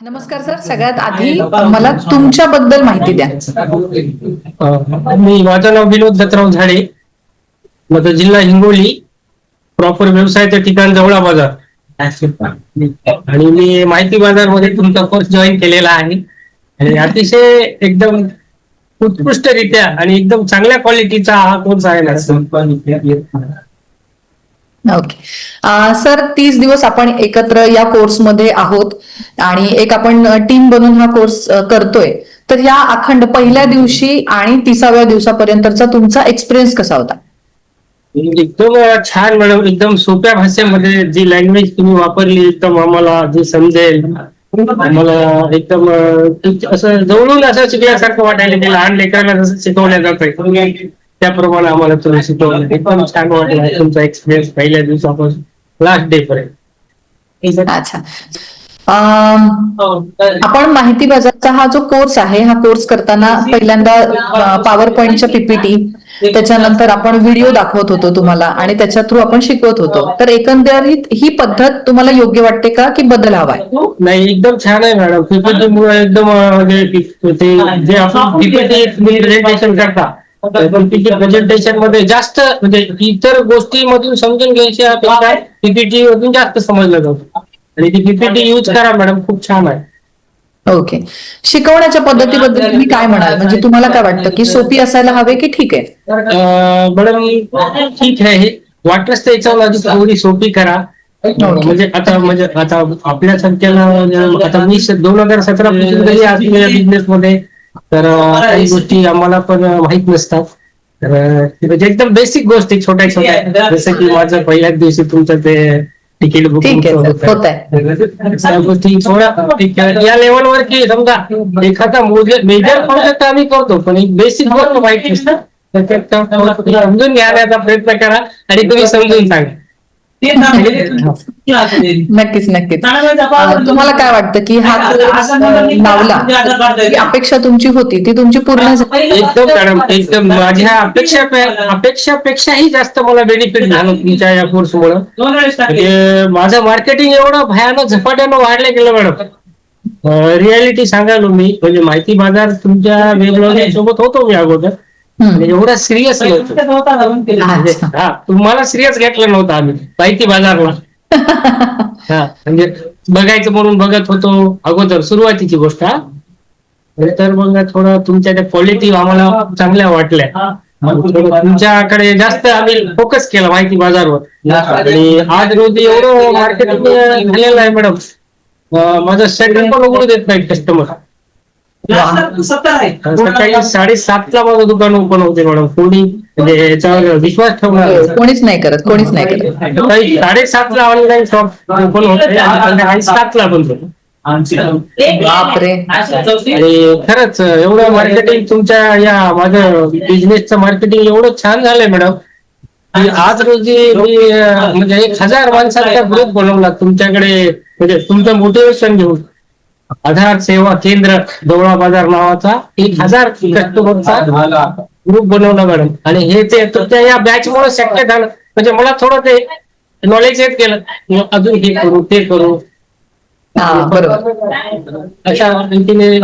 नमस्कार सर सगळ्यात आधी मला तुमच्याबद्दल माहिती द्या. मी माझं नाव विनोद दत्तराव झाडे. माझा जिल्हा हिंगोली. प्रॉपर व्यवसायाचं ठिकाण जवळा बाजार. आणि मी माहिती बाजारमध्ये तुमचा कोर्स जॉईन केलेला आहे. आणि अतिशय एकदम उत्कृष्टरित्या आणि एकदम चांगल्या क्वालिटीचा हा कोर्स आहे ना ओके सर uh, तीस दिवस आपण एकत्र या कोर्समध्ये आहोत आणि एक आपण टीम बनून हा कोर्स करतोय. तर या अखंड पहिल्या दिवशी आणि तिसाव्या दिवसापर्यंतचा तुमचा एक्सपिरियन्स कसा होता? एकदम छान मॅडम. एकदम सोप्या भाषेमध्ये जी लँग्वेज तुम्ही वापरली एकदम आम्हाला जे समजेल आम्हाला एकदम असं जवळून असं शिकल्यासारखं वाटायला लहान लेकरांना जसं शिकवल्या जातं त्याप्रमाणे आम्हाला तुम्ही शिकवलं. एकदम छान वाटलं. तुमचा एक्सपिरियन्स पहिल्या दिवसापासून लास्ट डे पर्यंत. अच्छा. आपण माहिती बाजारचा हा जो कोर्स आहे हा कोर्स करताना पहिल्यांदा पॉवर पॉइंटच्या पीपीटी त्याच्यानंतर आपण व्हिडिओ दाखवत होतो तुम्हाला आणि त्याच्या थ्रू आपण शिकवत होतो. तर एकंदरीत ही पद्धत तुम्हाला योग्य वाटते का की बदल हवाय? नाही एकदम छान आहे मॅडम. पीपीटी मुळे एकदम म्हणजे जे आपण पीपीटी प्रेझेंटेशन करता प्रेझेंटेशनमध्ये जास्त म्हणजे इतर गोष्टीमधून समजून घ्यायच्या पेक्षा पीपीटी मधून जास्त समजलं जातं. आणि ती पीपीटी युज करा मॅडम खूप छान आहे. ओके शिकवण्याच्या पद्धतीबद्दल तुम्ही काय म्हणाल? म्हणजे तुम्हाला काय वाटतं? की सोपी असायला हवे की ठीक आहे? मॅडम ठीक आहे. हे वाटलंच तर याच्यावर अजून थोडी सोपी करा. म्हणजे आता म्हणजे आता आपल्या संख्येला आता मी दोन हजार सतरा पासून बिझनेस मध्ये तर काही गोष्टी आम्हाला पण माहीत नसतात. तर म्हणजे एकदम बेसिक गोष्टी छोट्या छोट्या. जसं की माझं पहिल्याच दिवशी तुमचं ते तिकीट बुकिंग गोष्टी. या लेवलवर की समजा. एखादा मेजर प्रोजेक्ट आम्ही करतो पण एक बेसिक गोष्ट माहिती तर थोडं समजून घेण्याचा प्रयत्न करा. आणि तुम्ही समजून सांगा. नक्कीच नक्कीच. अं, तुम्हाला काय वाटतं की हा लावला अपेक्षा तुमची होती ती तुमची पूर्ण एकदम मॅडम एकदम माझ्या अपेक्षा अपेक्षापेक्षाही जास्त मला बेनिफिट झालं तुमच्या या कोर्स मुळे. म्हणजे माझं मार्केटिंग एवढं भयानक झपाट्यानं वाढलं गेलं मॅडम. रियालिटी सांगायलो मी म्हणजे माहिती बाजार तुमच्या वेगवेगळ्या सोबत होतो मी अगोदर. हम्म. आणि एवढा सिरियस म्हणजे. हा तुम्हाला सिरियस घेतलं नव्हतं आम्ही. माहिती बाजारला हा म्हणजे बघायचं म्हणून बघत होतो अगोदर सुरुवातीची गोष्ट हा. नंतर मग थोडं तुमच्या त्या क्वालिटी आम्हाला चांगल्या वाटल्या. तुमच्याकडे जास्त आम्ही फोकस केला माहिती बाजारवर. आणि आज रोजी एवढं मार्केटिंग झालेलं आहे मॅडम माझं सेकंड पण उघडू देत नाही कस्टमर सकाळी साडेसातला माझं दुकान ओपन होते मॅडम कोणी? म्हणजे याच्यावर विश्वास ठेवणार कोणीच नाही करत कोणीच नाही करत. सकाळी साडेसातला ऑनलाईन शॉप ओपन होते आणि संध्याकाळी सातला बंद होतो. बापरे. खरंच एवढं मार्केटिंग तुमच्या या माझं बिझनेसचं मार्केटिंग एवढं छान झालंय मॅडम की आज रोजी मी म्हणजे एक हजार माणसांचा ग्रुप बनवला तुमच्याकडे म्हणजे तुमचं मोटिवेशन घेऊन. आधार सेवा केंद्र देवळा बाजार नावाचा एक हजार कस्टमरचा ग्रुप बनवला मॅडम आणि हे ते तुमच्या या बॅच मुळे शक्य झालं. म्हणजे मला थोडं ते नॉलेज येत गेलं. अजून हे करू ते करू. हा बरोबर. अशा रीतीने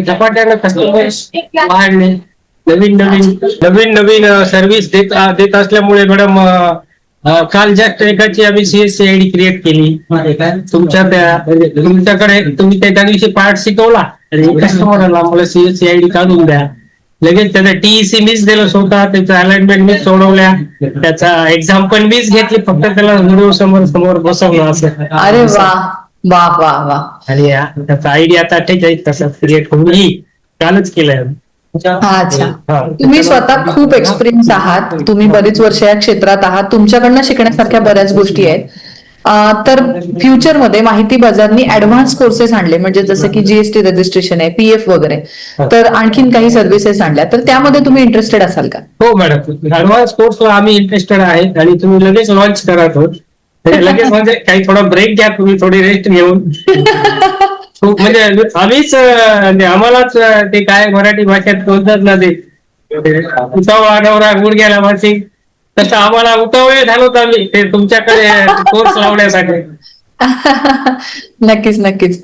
झपाट्यानं कस्टमर वाढले नवीन नवीन नवीन नवीन सर्व्हिस देत देत असल्यामुळे मॅडम काल जस्ट एकाची आम्ही सीएससी आय डी क्रिएट केली. तुमच्या त्या तुमच्याकडे तुम्ही त्या दिवशी पार्ट शिकवला. आणि कस्टमरला मला सीएससी आय डी काढून द्या. लगेच त्याचा टीईसी मीच दिलं स्वतः त्याचं अलाइनमेंट मीच सोडवल्या. त्याचा एक्झाम पण मीच घेतली फक्त त्याला व्हिडिओ समोर समोर बसवलं असं. अरे वा. वा वा वा. आणि त्याचा आयडिया आता अठ्ठेचाळीस तासात क्रिएट होऊन येईल कालच केलंय अच्छा. तुम्ही स्वतः खूप एक्सपिरियन्स आहात. तुम्ही बरीच वर्ष या क्षेत्रात आहात. तुमच्याकडनं शिकण्यासारख्या बऱ्याच गोष्टी आहेत. तर फ्युचरमध्ये माहिती बाजारनी ऍडव्हान्स कोर्सेस आणले. म्हणजे जसं की जीएसटी रजिस्ट्रेशन आहे पीएफ वगैरे. तर आणखीन काही सर्व्हिसेस आणल्या. तर त्यामध्ये तुम्ही इंटरेस्टेड असाल का? हो मॅडम ऍडव्हान्स कोर्सला आम्ही इंटरेस्टेड आहे आणि तुम्ही लगेच लॉन्च करत आहोत लगेच म्हणजे काही थोडा ब्रेक घ्या. तुम्ही थोडी रेस्ट घेऊन. म्हणजे आम्हीच म्हणजे आम्हालाच ते काय मराठी भाषेत बोलतात ना ते उतावळा नवरा गुड गेला मासिक तसं आम्हाला उतावळे झालोत आम्ही. ते तुमच्याकडे कोर्स लावण्यासाठी. नक्कीच नक्कीच.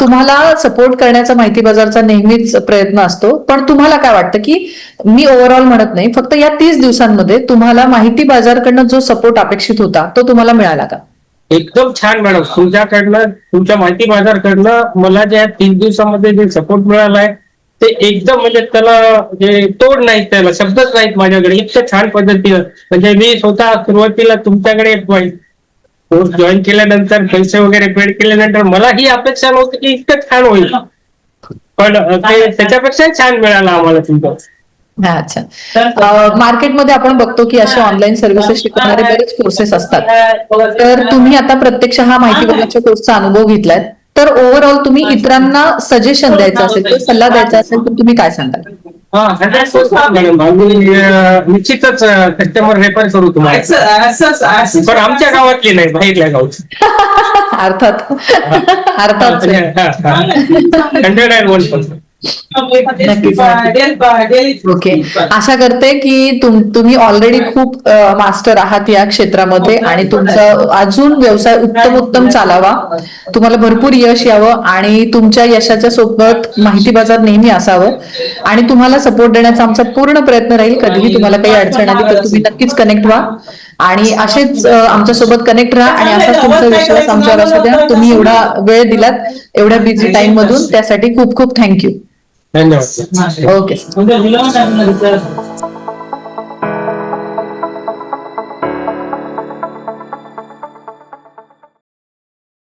तुम्हाला सपोर्ट करण्याचा माहिती बाजारचा नेहमीच प्रयत्न असतो. पण तुम्हाला काय वाटतं की मी ओव्हरऑल म्हणत नाही फक्त या तीस दिवसांमध्ये तुम्हाला माहिती बाजारकडनं जो सपोर्ट अपेक्षित होता तो तुम्हाला मिळाला का? एकदम छान मॅडम. तुमच्याकडनं तुमच्या माहिती बाजारकडनं मला ज्या तीन दिवसामध्ये जे सपोर्ट मिळालाय ते एकदम म्हणजे त्याला जे तोड नाहीत त्याला शब्दच नाहीत माझ्याकडे. इतकं छान पद्धतीनं. म्हणजे मी स्वतः सुरुवातीला तुमच्याकडे कोर्स जॉईन केल्यानंतर पैसे वगैरे पेड केल्यानंतर मला ही अपेक्षा नव्हती की इतकं छान होईल. पण त्याच्यापेक्षा छान मिळालं आम्हाला तुमचं अच्छा. मार्केटमध्ये आपण बघतो की असे ऑनलाईन सर्व्हिसेस शिकवणारे बरेच कोर्सेस असतात. तर तुम्ही आता प्रत्यक्ष हा माहिती बाजारच्या कोर्सचा अनुभव घेतलाय. तर ओव्हरऑल तुम्ही इतरांना सजेशन द्यायचं असेल किंवा सल्ला द्यायचा असेल तर तुम्ही काय सांगाल? हा निश्चितच कस्टमर रेफर करू तुम्हाला. पण आमच्या गावातली नाही बाहेरल्या गावची. अर्थात. अर्थात hundred and one percent okay. आशा करते की तुम तुम्ही ऑलरेडी खूप मास्टर आहात या क्षेत्रामध्ये आणि तुमचा अजून व्यवसाय उत्तम उत्तम चालावा. तुम्हाला भरपूर यश यावं आणि तुमच्या यशाच्या सोबत माहिती बाजार नेहमी असावं. आणि तुम्हाला सपोर्ट देण्याचा आमचा पूर्ण प्रयत्न राहील. कधीही तुम्हाला काही अडचण आली तर तुम्ही नक्कीच कनेक्ट व्हा. आणि असेच आमच्यासोबत कनेक्ट राहा आणि असाच तुमचा विश्वास आमच्यावर असू द्या. तुम्ही एवढा वेळ दिलात एवढ्या बिझी टाइम मधून. त्यासाठी खूप खूप थँक्यू धन्यवाद ओके म्हणजे